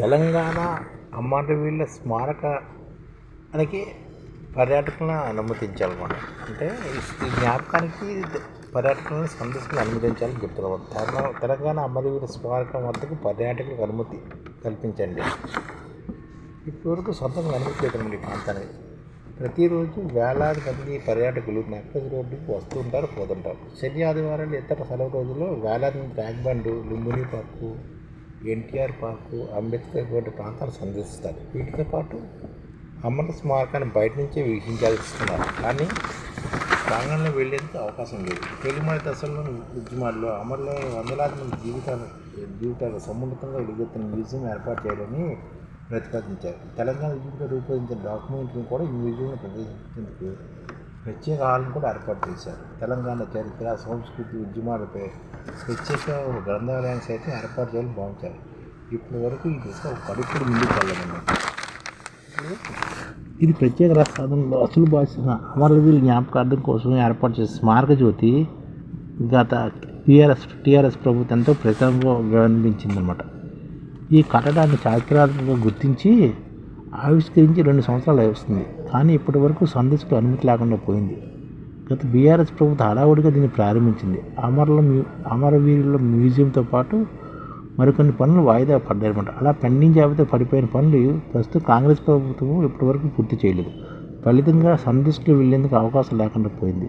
తెలంగాణ అమరవీరుల స్మారకానికి పర్యాటకులను అనుమతించాలన్నమాట అంటే ఈ జ్ఞాపకానికి పర్యాటకులను సందర్శకులను అనుమతించాలని చెప్తున్నారు. తెలంగాణ తెలంగాణ అమరవీరుల స్మారకం వద్దకు పర్యాటకులకు అనుమతి కల్పించండి. ఇప్పటివరకు సొంతంగా అనుమతి లేదండి ప్రాంతానికి ప్రతిరోజు వేలాది మంది పర్యాటకులు నెక్లెస్ రోడ్డుకి వస్తుంటారు పోతుంటారు. శని ఆదివారాలు ఇతర సెలవు రోజుల్లో వేలాది మంది Tank Bund Lumbini park NTR park Ambedkar వంటి ప్రాంతాలు సందర్శిస్తారు. వీటితో పాటు అమర స్మారకాన్ని బయట నుంచే వీక్షించాల్సిస్తున్నారు. కానీ ప్రాంగణంలో వెళ్ళేందుకు అవకాశం లేదు. తొలిమారి దశల్లో ఉద్యమాల్లో అమరులైన వందలాది మంది జీవితాలు జీవితాలు సమున్నతంగా వెలుగెత్తిన మ్యూజియం ఏర్పాటు చేయాలని ప్రతిపాదించారు. తెలంగాణ ఉద్యమంలో రూపొందించిన డాక్యుమెంటరీని కూడా ఈ మ్యూజియంలో ప్రదర్శించేందుకు ప్రత్యేక హాల్ను కూడా ఏర్పాటు చేశారు. తెలంగాణ చరిత్ర సంస్కృతి ఉద్యమాలపై ప్రత్యేక గ్రంథాలయాన్ని సైతం ఏర్పాటు చేయాలని భావించారు ఇప్పటి వరకు ఈ దిశ ఒక అడుగుడు ముందుకు వెళ్ళదన్నమాట ఇది ప్రత్యేక రాష్ట్రంలో అసలు భాష అమరవీరుల జ్ఞాపకార్థం కోసం ఏర్పాటు చేసిన స్మారక జ్యోతి గత టీఆర్ఎస్ టీఆర్ఎస్ ప్రభుత్వం ఎంతో వినిపించిందనమాట ఈ కట్టడాన్ని చారిత్రాత్మకంగా గుర్తించి ఆవిష్కరించి రెండు సంవత్సరాలు వస్తుంది. కానీ ఇప్పటి వరకు సందర్శకులు అనుమతి లేకుండా పోయింది. గత బీఆర్ఎస్ ప్రభుత్వం హడావుడిగా దీన్ని ప్రారంభించింది. అమరుల మ్యూ అమరవీరుల మ్యూజియంతో పాటు మరికొన్ని పనులు వాయిదా పడ్డాయన్నమాట అలా పెండింగ్ జాబితా పడిపోయిన పనులు ప్రస్తుతం కాంగ్రెస్ ప్రభుత్వం ఇప్పటివరకు పూర్తి చేయలేదు. ఫలితంగా సందర్శకులు వెళ్ళేందుకు అవకాశం లేకుండా పోయింది.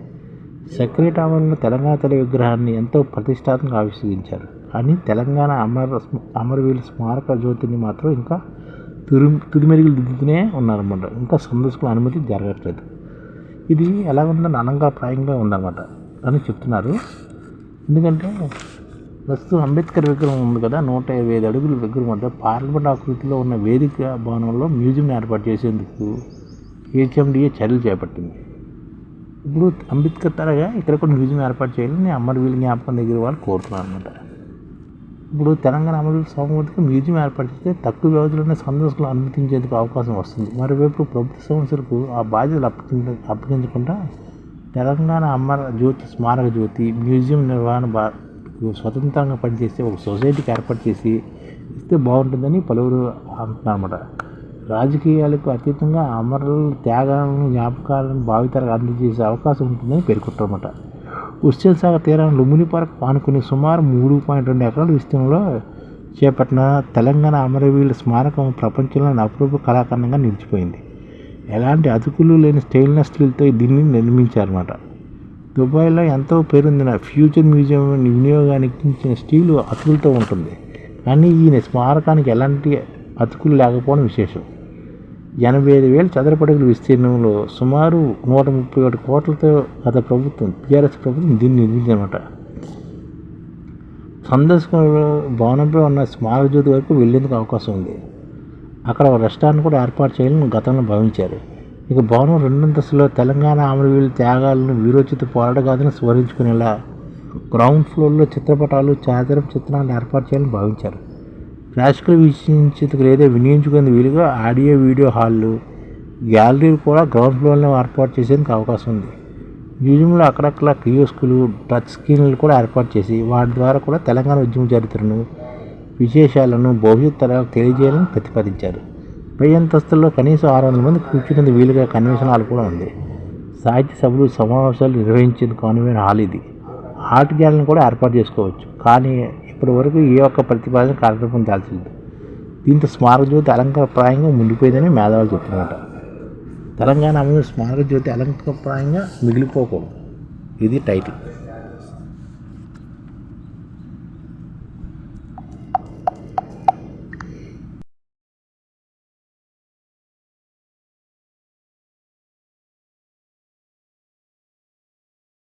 సెక్రటరీ టవర్లో తెలంగాణ తల్లి విగ్రహాన్ని ఎంతో ప్రతిష్టాత్మకంగా ఆవిష్కరించారు. కానీ తెలంగాణ అమర అమరవీరుల స్మారక జ్యోతిని మాత్రం ఇంకా తురు తుదిమెరుగులు దిద్దుతూనే ఉన్నారనమాట ఇంకా సందర్శకుల అనుమతి జరగట్లేదు. ఇది ఎలా ఉందని అలంకారప్రాయంగా ఉందన్నమాట. అని చెప్తున్నారు. ఎందుకంటే ప్రస్తుతం అంబేద్కర్ విగ్రహం ఉంది కదా నూట ఇరవై ఐదు అడుగుల విగ్రహం వద్ద పార్లమెంట్ ఆకృతిలో ఉన్న వేదిక భవనంలో మ్యూజియం ఏర్పాటు చేసేందుకు హెచ్ఎండిఏ చర్యలు చేపట్టింది. ఇప్పుడు అంబేద్కర్ తరగా ఇక్కడ కూడా మ్యూజియం ఏర్పాటు చేయాలని అమరవీరుల జ్ఞాపకం దగ్గర వాళ్ళు కోరుతున్నారు అనమాట ఇప్పుడు తెలంగాణ అమరవీరుల సోమవతికి మ్యూజియం ఏర్పాటు చేస్తే తక్కువ వ్యవధిలోనే సందర్శకులు అనుమతించేందుకు అవకాశం వస్తుంది. మరోవైపు ప్రభుత్వ సంస్థలకు ఆ బాధ్యతలు అప్పగించ అప్పగించకుండా తెలంగాణ అమర జ్యోతి స్మారక జ్యోతి మ్యూజియం నిర్వహణ బా స్వతంత్రంగా పనిచేసే ఒక సొసైటీకి ఏర్పాటు చేసి ఇస్తే బాగుంటుందని పలువురు అంటున్నారన్నమాట రాజకీయాలకు అతీతంగా అమరుల త్యాగాలను జ్ఞాపకాలను భావితరకు అందజేసే అవకాశం ఉంటుందని పేర్కొంటారన్నమాట ఉస్సేల్ సాగర్ తీరాన్ని లుంబిని పార్క్ ఆనుకుని సుమారు మూడు పాయింట్ రెండు ఎకరాల విస్తీర్ణంలో చేపట్టిన తెలంగాణ అమరవీరుల స్మారకం ప్రపంచంలోని అపూర్వ కళాఖండంగా నిలిచిపోయింది. ఎలాంటి అతుకులు లేని స్టెయిన్లెస్ స్టీల్తో దీన్ని నిర్మించారన్నమాట. దుబాయ్లో ఎంతో పేరొందిన ఫ్యూచర్ మ్యూజియం వినియోగానికి ఇచ్చిన స్టీలు అతుకులతో ఉంటుంది. కానీ ఈయన స్మారకానికి ఎలాంటి అతుకులు లేకపోవడం విశేషం. ఎనభై ఐదు వేల చదరపడుగుల విస్తీర్ణంలో సుమారు నూట ముప్పై ఒకటి కోట్లతో గత ప్రభుత్వం టీఆర్ఎస్ ప్రభుత్వం దీన్ని నిర్మించారన్నమాట సందర్శకులు భవనంపై ఉన్న స్మారక జ్యోతి వరకు వెళ్ళేందుకు అవకాశం ఉంది. అక్కడ ఒక రెస్టారెంట్ కూడా ఏర్పాటు చేయాలని గతంలో భావించారు. ఇక భవనం రెండంతస్తులో తెలంగాణ అమరవీరుల త్యాగాలను వీరోచిత పోరాటగాథను స్మరించుకునేలా గ్రౌండ్ ఫ్లోర్లో చిత్రపటాలు చాదరం చిత్రాలను ఏర్పాటు చేయాలని భావించారు. ప్రేక్షకులు వీక్షించేందుకు లేదా వినియోగించుకునేందుకు వీలుగా ఆడియో వీడియో హాళ్ళు గ్యాలరీలు కూడా గ్రౌండ్ ఫ్లోర్లో ఏర్పాటు చేసేందుకు అవకాశం ఉంది. మ్యూజియంలో అక్కడక్కడ కియోస్కులు టచ్ స్క్రీన్లు కూడా ఏర్పాటు చేసి వాటి ద్వారా కూడా తెలంగాణ ఉద్యమ చరిత్రను విశేషాలను భవిష్యత్ తరాలకు తెలియజేయాలని ప్రతిపాదించారు. పై అంతస్తుల్లో కనీసం ఆరు వందల మంది కూర్చునేందుకు వీలుగా కన్వెన్షన్ హాల్ కూడా ఉంది. సాహిత్య సభలు సమావేశాలు నిర్వహించేందుకు అనువైన హాల్ ఇది. ఆర్ట్ గ్యాలరీని కూడా ఏర్పాటు చేసుకోవచ్చు. కానీ ఇప్పటి వరకు ఏ ఒక్క ప్రతిపాదన కార్యక్రమం దాల్చలేదు. దీంతో స్మారక జ్యోతి అలంకారప్రాయంగా ముండిపోయిందని మేధావులు చెప్తున్నమాట తెలంగాణ స్మారక జ్యోతి అలంకారప్రాయంగా మిగిలిపోకూడదు. ఇది టైటిల్.